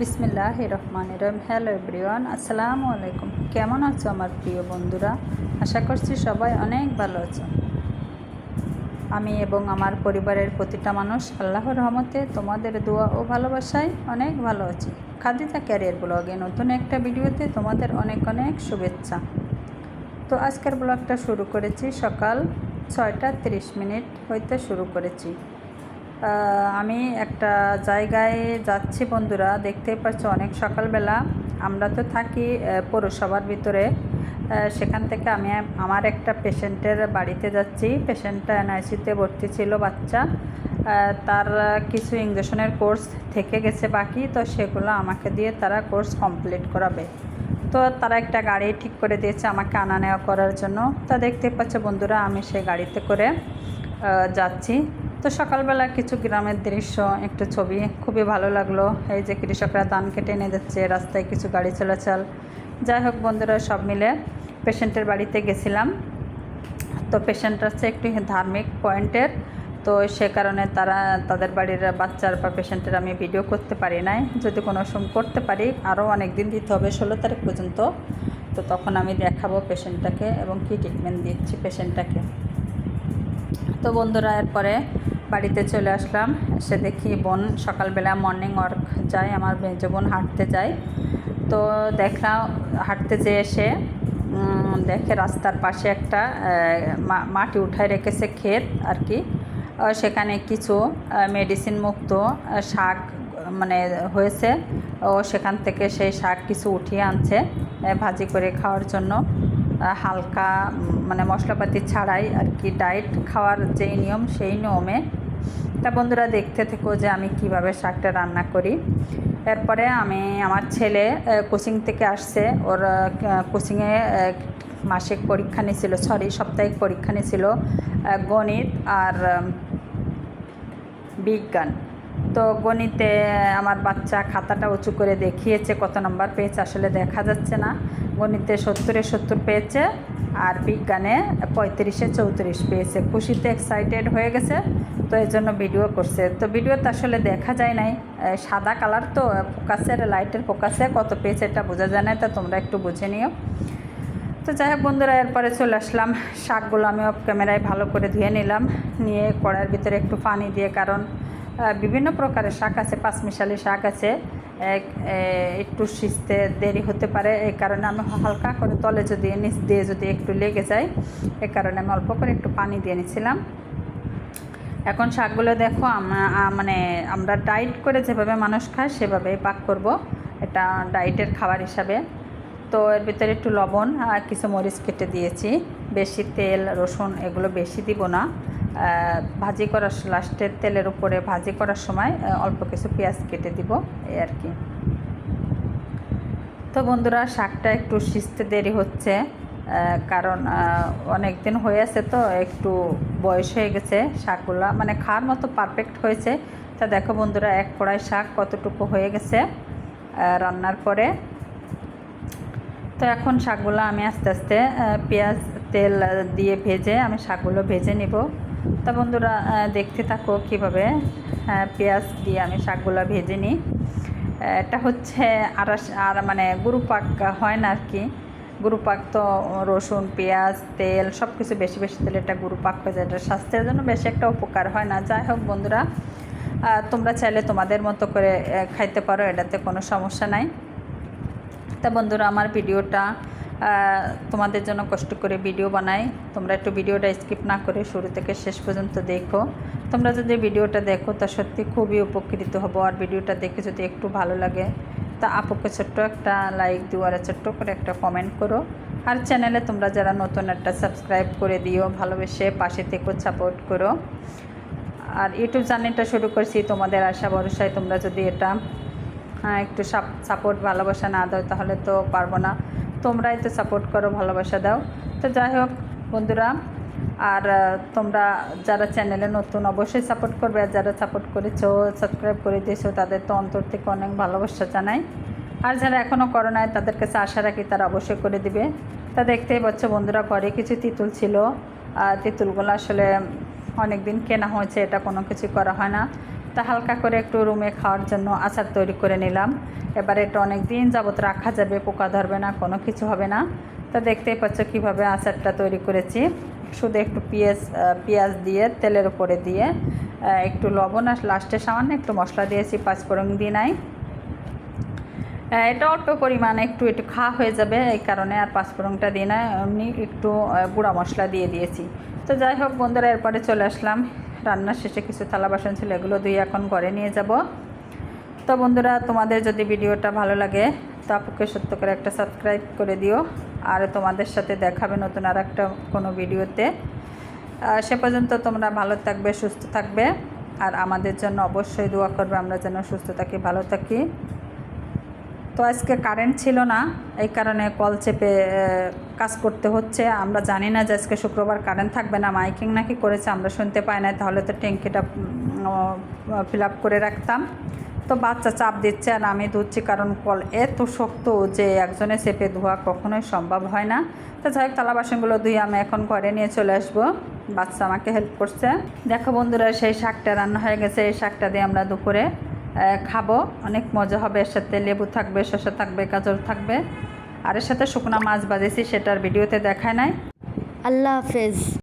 বিসমিল্লাহ রহমান রহিম। Hello everyone আসসালামু আলাইকুম। কেমন আছো আমার প্রিয় বন্ধুরা? আশা করছি সবাই অনেক ভালো আছো। আমি এবং আমার পরিবারের প্রতিটা মানুষ আল্লাহর রহমতে তোমাদের দোয়া ও ভালোবাসায় অনেক ভালো আছি। খাদিজা ক্যারিয়ার ব্লগে নতুন একটা ভিডিওতে তোমাদের অনেক অনেক শুভেচ্ছা। তো আজকের ব্লগটা শুরু করেছি সকাল ছয়টা তিরিশ মিনিট হইতে শুরু করেছি। আমি একটা জায়গায় যাচ্ছি বন্ধুরা, দেখতেই পাচ্ছ অনেক সকালবেলা। আমরা তো থাকি পৌরসভার ভিতরে। সেখান থেকে আমি আমার একটা পেশেন্টের বাড়িতে যাচ্ছি। পেশেন্টটা এনআইসিতে ভর্তি ছিল বাচ্চা। তার কিছু ইঞ্জেকশনের কোর্স থেকে গেছে বাকি, তো সেগুলো আমাকে দিয়ে তারা কোর্স কমপ্লিট করাবে। তো তারা একটা গাড়ি ঠিক করে দিয়েছে আমাকে আনা নেওয়া করার জন্য। তা দেখতে পাচ্ছে বন্ধুরা, আমি সেই গাড়িতে করে যাচ্ছি। তো সকালবেলা কিছু গ্রামের দৃশ্য, একটু ছবি। খুবই ভালো লাগল। এই যে কৃষকরা ধান কেটে এনে দিচ্ছে, রাস্তায় কিছু গাড়ি চলাচল। যাই হোক বন্ধুরা, সব মিলে পেশেন্টের বাড়িতে গেছিলাম। তো পেশেন্ট হচ্ছে একটু ধার্মিক পয়েন্টের তো সে কারণে তারা, তাদের বাড়ির বাচ্চার বা পেশেন্টের আমি ভিডিও করতে পারি নাই। যদি কোনো সময় করতে পারি, আরও অনেক দিন দিতে হবে, ষোলো তারিখ পর্যন্ত। তো তখন আমি দেখাবো পেশেন্টটাকে এবং কী ট্রিটমেন্ট দিচ্ছি পেশেন্টটাকে। তো বন্ধুরা, এরপরে বাড়িতে চলে আসলাম। এসে দেখি বোন সকালবেলা মর্নিং ওয়ার্ক যায়, আমার মেজো বোন হাঁটতে যায়। তো দেখলাম, হাঁটতে যেয়ে এসে দেখে রাস্তার পাশে একটা মাটি উঠায় রেখেছে ক্ষেত আর কি সেখানে কিছু মেডিসিন মুক্ত শাক মানে হয়েছে। ও সেখান থেকে সেই শাক কিছু উঠিয়ে আনছে ভাজি করে খাওয়ার জন্য। হালকা মানে মশলাপাতি ছাড়াই আর কি ডায়েট খাওয়ার যেই নিয়ম, সেই নিয়মে তা বন্ধুরা দেখতে থেকো যে আমি কীভাবে শাকটা রান্না করি। এরপরে আমি আমার ছেলে কোচিং থেকে আসছে। ওর কোচিংয়ে মাসিক পরীক্ষা নিয়েছিল সরি সাপ্তাহিক পরীক্ষা নিয়েছিল গণিত আর বিজ্ঞান। তো গণিতে, আমার বাচ্চা খাতাটা উঁচু করে দেখিয়েছে কত নম্বর পেয়েছে, আসলে দেখা যাচ্ছে না। গণিতে সত্তরে সত্তর পেয়েছে আর বিজ্ঞানে পঁয়ত্রিশে চৌত্রিশ পেয়েছে। খুশিতে এক্সাইটেড হয়ে গেছে, তো এই জন্য ভিডিও করছে। তো ভিডিওতে আসলে দেখা যায় নাই। সাদা কালার তো ফোকাসের লাইটের ফোকাসে কত পেয়েছে এটা বোঝা যায় না তা তোমরা একটু বুঝে নিও। তো যাই হোক বন্ধুরা, এরপরে চলে আসলাম। শাকগুলো আমি অফ ক্যামেরায় ভালো করে ধুয়ে নিলাম, নিয়ে কড়াইয়ের ভিতরে একটু পানি দিয়ে, কারণ বিভিন্ন প্রকারের শাক আছে, পাঁচমিশালি শাক আছে, এক- একটু সিজতে দেরি হতে পারে এই কারণে আমি হালকা করে তলে যদি নিচ দিয়ে যদি একটু লেগে যায় এই কারণে আমি অল্প করে একটু পানি দিয়ে নিছিলাম এখন শাকগুলো দেখো মানে আমরা ডায়েট করে যেভাবে মানুষ খায়, সেভাবেই পাক করব। এটা ডায়েটের খাবার হিসাবে। তো এর ভিতরে একটু লবণ আর কিছু মরিচ কেটে দিয়েছি। বেশি তেল, রসুন এগুলো বেশি দিব না। ভাজি করার লাস্টের তেলের উপরে ভাজি করার সময় অল্প কিছু পেঁয়াজ কেটে দিব, এই আর কি। তো বন্ধুরা, শাকটা একটু সিজতে দেরি হচ্ছে কারণ অনেক দিন হয়ে আছে তো, একটু বয়স হয়ে গেছে শাকগুলা। মানে খাওয়ার মতো পারফেক্ট হয়েছে। তা দেখো বন্ধুরা, এক কড়াই শাক কতটুকু হয়ে গেছে রান্নার পরে। তো এখন শাকগুলো আমি আস্তে আস্তে পেঁয়াজ, তেল দিয়ে ভেজে আমি শাকগুলো ভেজে নিব। তা বন্ধুরা দেখতে থাকো কীভাবে পেঁয়াজ দিয়ে আমি শাকগুলো ভেজে নিই। এটা হচ্ছে আরাস, আর মানে গুরু পাক হয় না আর কি। গুরু পাক তো রসুন, পেঁয়াজ, তেল সব কিছু বেশি বেশি তেল এটা গুরু পাক হয়ে যায়। এটা স্বাস্থ্যের জন্য বেশি একটা উপকার হয় না। যাই হোক বন্ধুরা তোমরা চাইলে তোমাদের মতো করে খাইতে পারো, এটাতে কোনো সমস্যা নাই। তা বন্ধুরা, আমার ভিডিওটা তোমাদের জন্য কষ্ট করে ভিডিও বানাই। তোমরা একটু ভিডিওটা স্কিপ না করে শুরু থেকে শেষ পর্যন্ত দেখো। তোমরা যদি ভিডিওটা দেখো, তা সত্যি খুবই উপকৃত হব। আর ভিডিওটা দেখে যদি একটু ভালো লাগে, তা আপুকে ছোট্ট একটা লাইক দিও আর ছোট্ট করে একটা কমেন্ট করো। আর চ্যানেলে তোমরা যারা নতুন, একটা সাবস্ক্রাইব করে দিও, ভালোবেসে পাশে থেকো সাপোর্ট করো। আর ইউটিউব চ্যানেলটা শুরু করছি, তোমাদের আশা ভরসায় তোমরা যদি এটা একটু সাপোর্ট ভালোবাসা না দাও, তাহলে তো পারব না। তোমরাই তো সাপোর্ট করো, ভালোবাসা দাও। তো যাই হোক, বন্ধুরা, আর তোমরা যারা চ্যানেলে নতুন অবশ্যই সাপোর্ট করবে, আর যারা সাপোর্ট করেছ সাবস্ক্রাইব করে দিয়েছ, তাদের তো অন্তর থেকে অনেক ভালোবাসা জানাই। আর যারা এখনও করো নাই, তাদের কাছে আশা রাখি তারা অবশ্যই করে দিবে। তা দেখতেই পাচ্ছ বন্ধুরা, ঘরে কিছু তিতুল ছিল। আর তিতুলগুলো আসলে অনেক দিন কেনা হয়েছে, এটা কোনো কিছু করা হয় না। তা হালকা করে একটু রুমে খাওয়ার জন্য আচার তৈরি করে নিলাম। এবার এটা অনেক দিন যাবত রাখা যাবে, পোকা ধরবে না, কোনো কিছু হবে না। তো দেখতেই পাচ্ছ কীভাবে আচারটা তৈরি করেছি। শুধু একটু পেঁয়াজ পেঁয়াজ দিয়ে, তেলের উপরে দিয়ে একটু লবণ আর লাস্টে সামান্য একটু মশলা দিয়েছি পাঁচফোড়ন দিয়ে নাই। এটা অল্প পরিমাণে একটু একটু খাওয়া হয়ে যাবে, এই কারণে আর পাঁচফোড়নটা দিয়ে না এমনি একটু গুঁড়া মশলা দিয়ে দিয়েছি। তো যাই হোক বন্ধুরা, এরপরে চলে আসলাম। রান্নার শেষে কিছু থালা বাসন ছিল, এগুলো দুই এখন ঘরে নিয়ে যাব। তো বন্ধুরা, তোমাদের যদি ভিডিওটা ভালো লাগে, তা আপুকে সত্য করে একটা সাবস্ক্রাইব করে দিও। আর তোমাদের সাথে দেখাবে নতুন আর একটা কোনো ভিডিওতে। সে পর্যন্ত তোমরা ভালো থাকবে, সুস্থ থাকবে। আর আমাদের জন্য অবশ্যই দোয়া করবে, আমরা যেন সুস্থ থাকি, ভালো থাকি। তো আজকে কারেন্ট ছিল না, এই কারণে কল চেপে কাজ করতে হচ্ছে। আমরা জানি না যে আজকে শুক্রবার কারেন্ট থাকবে না, মাইকিং নাকি করেছে, আমরা শুনতে পাই না তাহলে তো ট্যাঙ্কিটা ফিল আপ করে রাখতাম। তো বাচ্চা চাপ দিচ্ছে আর আমি ধুচ্ছি কারণ কল এত শক্ত যে একজনে চেপে ধোয়া কখনোই সম্ভব হয় না। তো যাই হোক থালা বাসনগুলো ধুয়ে আমি এখন ঘরে নিয়ে চলে আসব। বাচ্চা আমাকে হেল্প করছে। দেখো বন্ধুরা, সেই শাকটা রান্না হয়ে গেছে, এই শাকটা দিয়ে আমরা দুপুরে খাব। অনেক মজা হবে। এর সাথে লেবু থাকবে, শসা থাকবে, গাজর থাকবে। আর এর সাথে শুকনা মাছ বাজেছি সেটার ভিডিওতে দেখায় নাই। আল্লাহ হাফেজ।